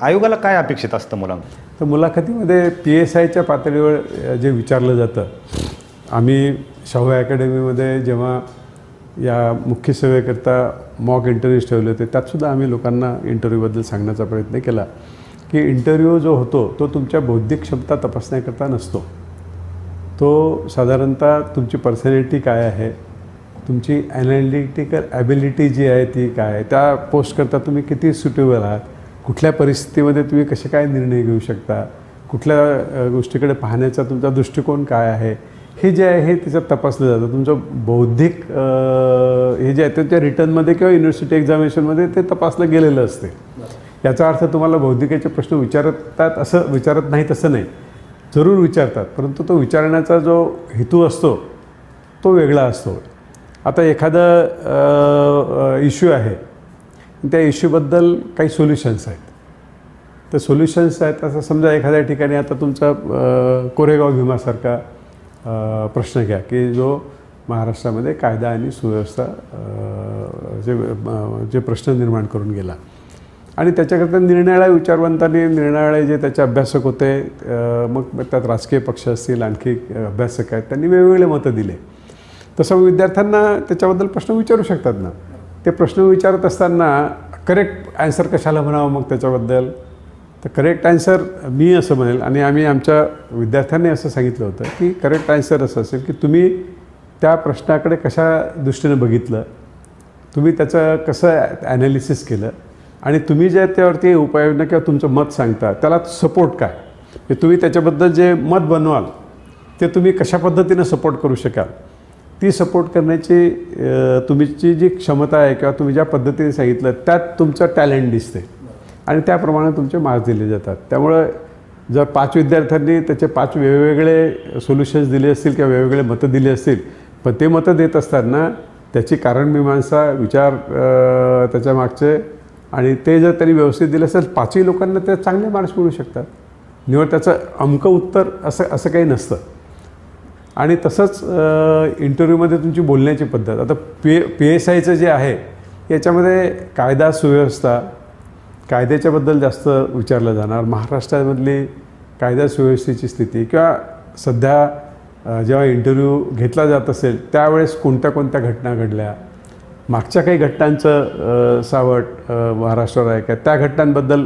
आयोगाला काय अपेक्षित असतं मुलांना? तर मुलाखतीमध्ये पी एस आयच्या पातळीवर अ, जे विचारलं जातं आम्ही शाहू अकॅडमीमध्ये जेव्हा या मुख्य सेवेकरता मॉक इंटरव्ह्यूज ठेवले होते त्यातसुद्धा आम्ही लोकांना इंटरव्ह्यूबद्दल सांगण्याचा प्रयत्न केला. की इंटरव्ह्यू जो होतो तो तुमच्या बौद्धिक क्षमता तपासण्याकरता नसतो. तो साधारणतः तुमची पर्सनॅलिटी काय आहे तुमची ॲनालिटिकल ॲबिलिटी जी आहे ती काय आहे त्या पोस्टकरता तुम्ही किती सुटेबल आहात कुठल्या परिस्थितीमध्ये तुम्ही कसे काय निर्णय घेऊ शकता? कुठल्या गोष्टीकडे पाहण्याचा तुमचा दृष्टिकोन काय आहे? हे जे आहे हे त्याच्यात तपासलं जातं. तुमचं बौद्धिक हे जे आहे त्याच्या रिटर्नमध्ये किंवा युनिव्हर्सिटी एक्झामिनेशनमध्ये ते तपासलं गेलेलं असते. याचा अर्थ तुम्हाला बौद्धिकाचे प्रश्न विचारतात असं विचारत नाही तसं नाही. जरूर विचारतात परंतु तो विचारण्याचा जो हेतू असतो तो वेगळा असतो. आता एखादा इश्यू आहे. त्या इश्यूबद्दल काही सोल्युशन्स आहेत. तर सोल्युशन्स आहेत. असं समजा एखाद्या ठिकाणी आता तुमचा कोरेगाव भीमासारखा प्रश्न घ्या की जो महाराष्ट्रामध्ये कायदा आणि सुव्यवस्था जे जे प्रश्न निर्माण करून गेला. आणि त्याच्याकरता निर्णयाला विचारवंतांनी निर्णयाळे जे त्याचे अभ्यासक होते मग त्यात राजकीय पक्ष असतील आणखी अभ्यासक आहेत त्यांनी वेगवेगळे मतं दिले. तसं विद्यार्थ्यांना त्याच्याबद्दल प्रश्न विचारू शकतात ना. ते प्रश्न विचारत असताना करेक्ट ॲन्सर कशाला म्हणावं मग त्याच्याबद्दल? तर करेक्ट आन्सर मी असं म्हणेल आणि आम्ही आमच्या विद्यार्थ्यांनी असं सांगितलं होतं की करेक्ट आन्सर असं असेल की तुम्ही त्या प्रश्नाकडे कशा दृष्टीने बघितलं तुम्ही त्याचं कसं ॲनालिसिस केलं आणि तुम्ही ज्या त्यावरती उपाययोजना किंवा तुमचं मत सांगता त्याला सपोर्ट काय? हे तुम्ही त्याच्याबद्दल जे मत बनवाल ते तुम्ही कशा पद्धतीनं सपोर्ट करू शकाल? ती सपोर्ट करण्याची तुमची जी क्षमता आहे किंवा तुम्ही ज्या पद्धतीने सांगितलं त्यात तुमचं टॅलेंट दिसते आणि त्याप्रमाणे तुमचे मार्क्स दिले जातात. त्यामुळं जर पाच विद्यार्थ्यांनी त्याचे पाच वेगवेगळे सोल्युशन्स दिले असतील किंवा वेगवेगळे मतं दिली असतील पण ते मतं देत असताना त्याची कारणमीमांसा विचार त्याच्यामागचे त्याच्या मागचे आणि ते जर त्यांनी व्यवस्थित दिलं असेल पाचही लोकांना ते चांगले मार्क्स मिळू शकतात. निवड त्याचं अमकं उत्तर असं असं काही नसतं. आणि तसंच इंटरव्ह्यूमध्ये तुमची बोलण्याची पद्धत. आता पी पी एस आयचं जे आहे याच्यामध्ये कायदा सुव्यवस्था कायद्याच्याबद्दल जास्त विचारलं जाणार. महाराष्ट्रामधली कायदा सुव्यवस्थेची स्थिती किंवा सध्या जेव्हा इंटरव्ह्यू घेतला जात असेल त्यावेळेस कोणत्या कोणत्या घटना घडल्या? मागच्या काही घटनांचं सावट महाराष्ट्रावर आहे. का त्या घटनांबद्दल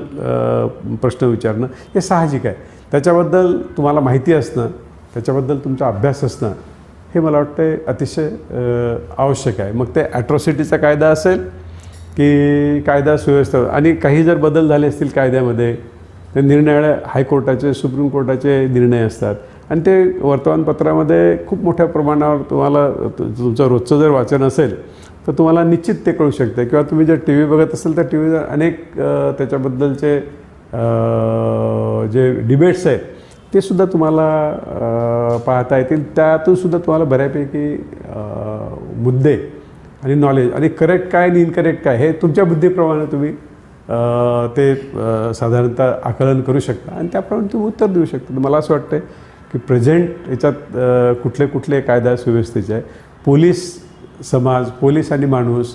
प्रश्न विचारणं हे साहजिक आहे. त्याच्याबद्दल तुम्हाला माहिती असणं त्याच्याबद्दल तुमचा अभ्यास असणं हे मला वाटतं अतिशय आवश्यक आहे. मग ते ॲट्रॉसिटीचा कायदा असेल की कायदा सुव्यवस्था आणि काही जर बदल झाले असतील कायद्यामध्ये ते निर्णय हायकोर्टाचे सुप्रीम कोर्टाचे निर्णय असतात. आणि ते वर्तमानपत्रामध्ये खूप मोठ्या प्रमाणावर तुम्हाला तुमचं रोजचं जर वाचन असेल तर तुम्हाला निश्चित ते कळू शकते. किंवा तुम्ही जर टी व्ही बघत असाल तर टी व्हीवर अनेक त्याच्याबद्दलचे जे डिबेट्स आहेत ते सुद्धा तुम्हाला पाहता येतील. त्यातून सुद्धा तुम्हाला बऱ्यापैकी मुद्दे आणि नॉलेज आणि करेक्ट काय आणि इनकरेक्ट काय हे तुमच्या बुद्धीप्रमाणे तुम्ही ते साधारणतः आकलन करू शकता. आणि त्याप्रमाणे तुम्ही उत्तर देऊ शकता. मला असं वाटतं की प्रेझेंट याच्यात कुठले कुठले कायदा सुव्यवस्थेचे आहे. पोलीस समाज पोलीस आणि माणूस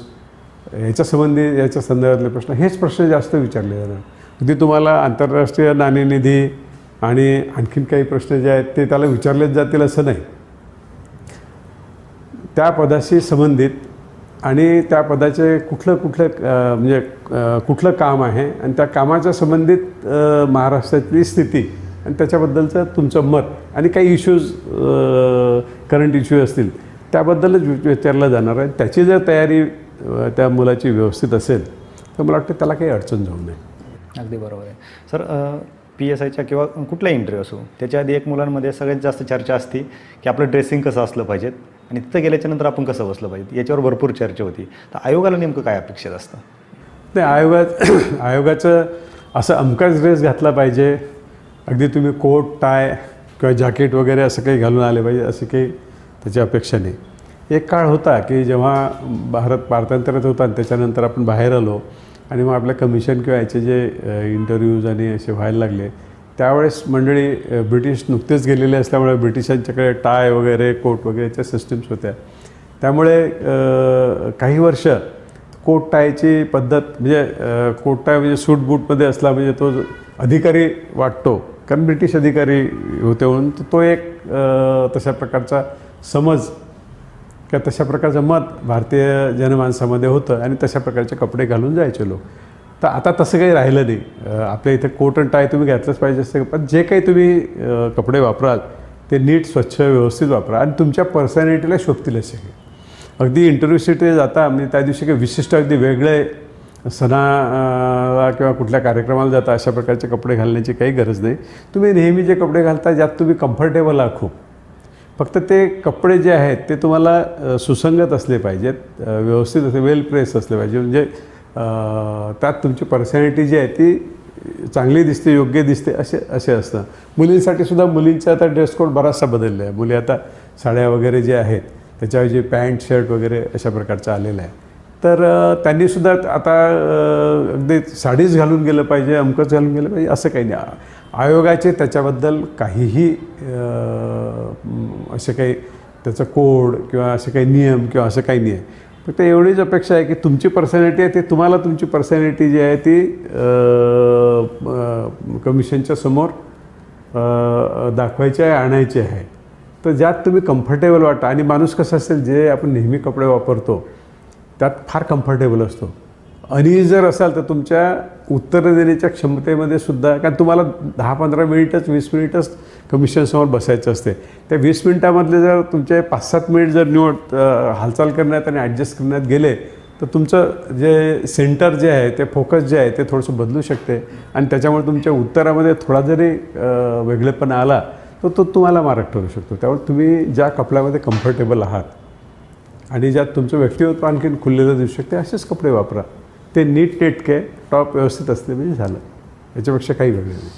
याच्या संबंधी याच्या संदर्भातले प्रश्न हेच प्रश्न जास्त विचारले जाणार. अगदी तुम्हाला आंतरराष्ट्रीय नाणेनिधी आणि आणखीन काही प्रश्न जे आहेत ते त्याला विचारलेच जातील असं नाही. त्या पदाशी संबंधित आणि त्या पदाचे कुठलं कुठलं म्हणजे कुठलं काम आहे आणि त्या कामाच्या संबंधित महाराष्ट्रातली स्थिती आणि त्याच्याबद्दलचं तुमचं मत आणि काही इश्यूज करंट इश्यू असतील त्याबद्दलच वि- विचारलं जाणार आहे. त्याची जर तयारी त्या मुलाची व्यवस्थित असेल तर मला वाटतं त्याला काही अडचण जाऊ नये. अगदी बरोबर आहे. सर पी एस आयच्या किंवा कुठलाही इंटरव्ह्यू असो त्याच्या आधी एक मुलांमध्ये सगळ्यात जास्त चर्चा असते की आपलं ड्रेसिंग कसं असलं पाहिजेत? आणि तिथं गेल्याच्यानंतर आपण कसं बसलं पाहिजे? याच्यावर भरपूर चर्चा होती. तर आयोगाला नेमकं काय अपेक्षित असतं? नाही आयोगात आयोगाचं असं अमकाच ड्रेस घातला पाहिजे. अगदी तुम्ही कोट टाय किंवा जॅकेट वगैरे असं काही घालून आले पाहिजे अशी काही त्याची अपेक्षा नाही. एक काळ होता की जेव्हा भारत पारतंत्र्यात होता आणि त्याच्यानंतर आपण बाहेर आलो आणि मग आपल्या कमिशन किंवा याचे जे इंटरव्ह्यूज आणि असे व्हायला लागले त्यावेळेस मंडळी ब्रिटिश नुकतेच गेलेले असल्यामुळे ब्रिटिशांच्याकडे टाय वगैरे कोट वगैरेच्या सिस्टीम्स होत्या. त्यामुळे काही वर्ष कोट टायची पद्धत म्हणजे कोट टाय म्हणजे सूट बूटमध्ये असला म्हणजे तो अधिकारी वाटतो. कारण ब्रिटिश अधिकारी होते म्हणून तो- एक तशा प्रकारचा समज किंवा तशा प्रकारचं मत भारतीय जनमानसामध्ये होतं आणि तशा प्रकारचे कपडे घालून जायचे लोक. तर आता तसं काही राहिलं नाही. आपल्या इथे कोट अँड टाय तुम्ही घातलंच पाहिजे असते. पण जे काही तुम्ही कपडे वापराल ते नीट स्वच्छ व्यवस्थित वापरा आणि तुमच्या पर्सनॅलिटीला शोभतील असे अगदी इंटरव्ह्यूसाठी जाता म्हणजे त्या दिवशी काही विशिष्ट अगदी वेगळे सणा किंवा कुठल्या कार्यक्रमाला जाता अशा प्रकारचे कपडे घालण्याची काही गरज नाही. तुम्ही नेहमी जे कपडे घालता ज्यात तुम्ही कम्फर्टेबल आहात खूप. फक्त ते कपडे जे आहेत ते तुम्हाला सुसंगत असले पाहिजेत व्यवस्थित असे वेल प्रेस असले पाहिजे म्हणजे त्यात तुमची पर्सनॅलिटी जी आहे ती चांगली दिसते योग्य दिसते असे असे असतं. मुलींसाठी सुद्धा मुलींचा आता ड्रेस कोड बराचसा बदलला आहे. मुली आता साड्या वगैरे जे आहेत त्याच्याऐवजी पॅन्ट शर्ट वगैरे अशा प्रकारचं आलेलं आहे. तर त्यांनीसुद्धा आता अगदी साडीच घालून गेलं पाहिजे अमकंच घालून गेलं पाहिजे असं काही नाही. आयोगाचे त्याच्याबद्दल काहीही असे काही त्याचं कोड किंवा असे काही नियम किंवा असं काही नाही आहे. फक्त एवढीच अपेक्षा आहे की तुमची पर्सनॅलिटी आहे ती तुम्हाला तुमची पर्सनॅलिटी जी आहे ती कमिशनच्या समोर दाखवायची आहे आणायची आहे. तर ज्यात तुम्ही कम्फर्टेबल वाटा आणि माणूस कसं असेल जे आपण नेहमी कपडे वापरतो त्यात फार कम्फर्टेबल असतो. आणि जर असाल तर तुमच्या उत्तरं देण्याच्या क्षमतेमध्ये सुद्धा कारण तुम्हाला दहा पंधरा मिनिटच वीस मिनिटच कमिशनसमोर बसायचं असते. त्या वीस मिनिटामधले जर तुमचे पाच सात मिनिट जर निवड हालचाल करण्यात आणि ॲडजस्ट करण्यात गेले तर तुमचं जे सेंटर जे आहे ते फोकस जे आहे ते थोडंसं बदलू शकते. आणि त्याच्यामुळे तुमच्या उत्तरामध्ये थोडा जरी वेगळेपणा आला तर तो तुम्हाला मारक ठरू शकतो. त्यामुळे तुम्ही ज्या कपड्यामध्ये कम्फर्टेबल आहात आणि ज्यात तुमचं व्यक्तिमत्व आणखीन खुललेलं दिसू शकते असेच कपडे वापरा. ते नीट नेटके टॉप व्यवस्थित असले म्हणजे झालं. याच्यापेक्षा काही वेगळं नाही.